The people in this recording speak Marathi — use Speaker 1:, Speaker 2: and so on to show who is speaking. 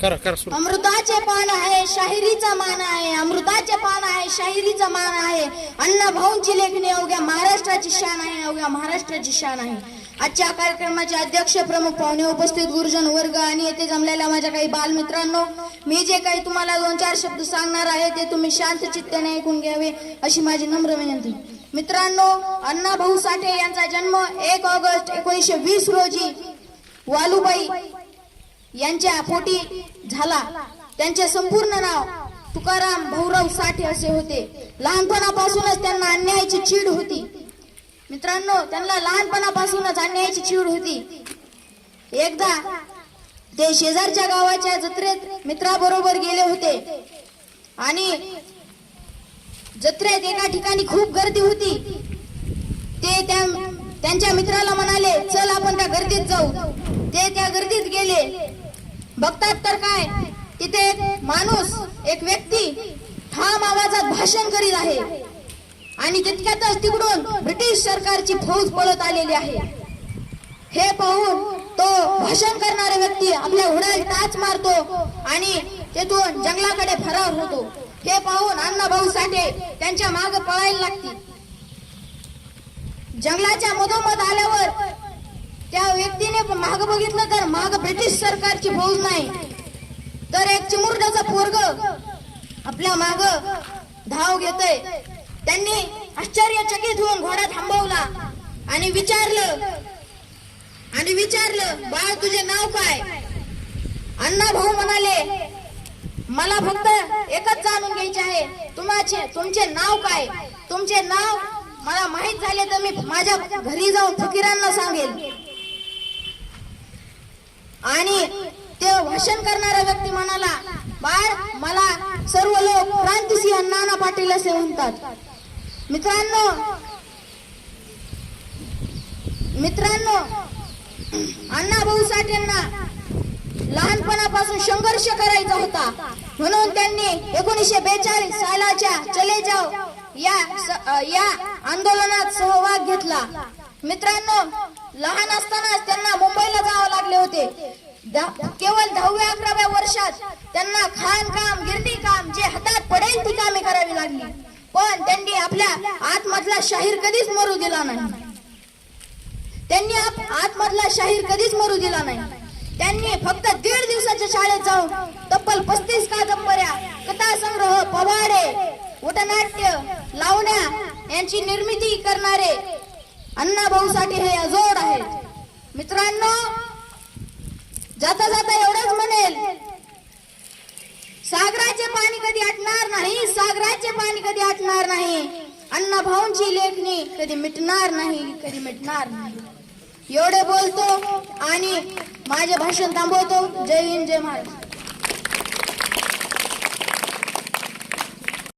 Speaker 1: करा करा सुरू.
Speaker 2: अमृताचे पान आहे शाहिरीचा मान आहे अमृताचे पान आहे शाहिरीचा मान आहे. अण्णा भाऊंची लेखणी अवघ्या महाराष्ट्राची शान आहे अवघ्या महाराष्ट्राची शान आहे. आजच्या कार्यक्रमाचे अध्यक्ष प्रमुख पाहुणे उपस्थित गुरुजन वर्ग आणि येथे जमलेल्या माझ्या काही बालमित्रांनो मी जे काही तुम्हाला दोन चार शब्द सांगणार आहे ते तुम्ही शांत चित्ताने ऐकून घ्यावे अशी माझी नम्र विनंती. मित्रांनो अण्णा भाऊ साठे यांचा जन्म एक ऑगस्ट एकोणीसशे वीस रोजी वालुबाई यांच्या पोटी झाला. त्यांचे संपूर्ण नाव तुकाराम भाऊराव साठे असे होते. लहानपणापासूनच त्यांना अन्यायाची चीड होती. मित्रांनो त्यांना लहानपणापासूनच अन्यायाची चीड होती. एकदा ते शेजारच्या गावाच्या जत्रेत मित्राबरोबर गेले होते. आणि जत्रेत एका ठिकाणी खूप गर्दी होती. ते त्या त्यांच्या मित्राला म्हणाले चल आपण त्या गर्दीत जाऊ. ते त्या गर्दीत गेले. बघतात तर काय? तिथे एक माणूस एक व्यक्ती ठाम आवाजात भाषण करीत आहे. आणि तितक्यातच तिकडून ब्रिटिश सरकारची फौज पळत आलेली आहे. हे पाहून तो भाषण करणारा व्यक्ती आपल्या उडाल टाच मारतो आणि तेथून जंगलाकडे फरार होतो. हे पाहून अण्णाभाऊ साठे त्यांच्या मागे पळायला लागतील. जंगलाच्या मधोमध आल्यावर त्या व्यक्तीने माग बघितलं तर माग ब्रिटिश सरकारची फौज नाही. तर एक चिमुरड्याचा पोरग आपल्या माग धाव घेतय. त्यांनी आश्चर्यचकित होऊन घोडा थांबवला आणि विचारलं आणि विचारलं बाळ तुझे नाव काय? अण्णा भाऊ म्हणाले मला फक्त एकच जाणून घ्यायचे आहे. तुमचे तुमचे नाव काय? तुमचे नाव मला माहीत झाले तर मी माझ्या घरी जाऊन फकीरांना सांगेल आणि ते भाषण करणारा व्यक्ती म्हणाला बाळ मला सर्व लोक क्रांतिसिंह नाना पाटील असे म्हणतात. मित्रांनो मित्रांनो अण्णा भाऊ साठेंना लहानपणापासून संघर्ष करायचा होता. म्हणून त्यांनी एकोणीसशे बेचाळीस सालाच्या चले जाव या स- या आंदोलनात सहभाग घेतला. मित्रांनो लहान असतानाच त्यांना मुंबईला जावं लागले होते. केवळ दहाव्या अकराव्या वर्षात त्यांना खाणकाम गिरणी काम जे हातात पडेल ती कामे करावी लागली. पण त्यांनी आपल्या आतमधला शाहीर कधीच मरू दिला नाही. त्यांनी आतमधला शाहीर कधीच मरू दिला नाही. त्यांनी फक्त दीड दिवसाच्या शाळेत जाऊन तब्बल पस्तीस कादंबऱ्या कथा संग्रह पवाडे उटनाट्य लावण्या यांची निर्मिती करणारे अण्णा भाऊ साठी हे अजोड आहेत. मित्रांनो जाता जाता एवढंच म्हणेल. सागराचे पाणी कधी आटणार नाही सागराचे पाणी कधी आटणार नाही. अण्णा भाऊंची लेखणी कधी मिटणार नाही कधी मिटणार नाही. एवढे बोलतो आणि माझे भाषण थांबवतो. जय हिंद जय महाराष्ट्र.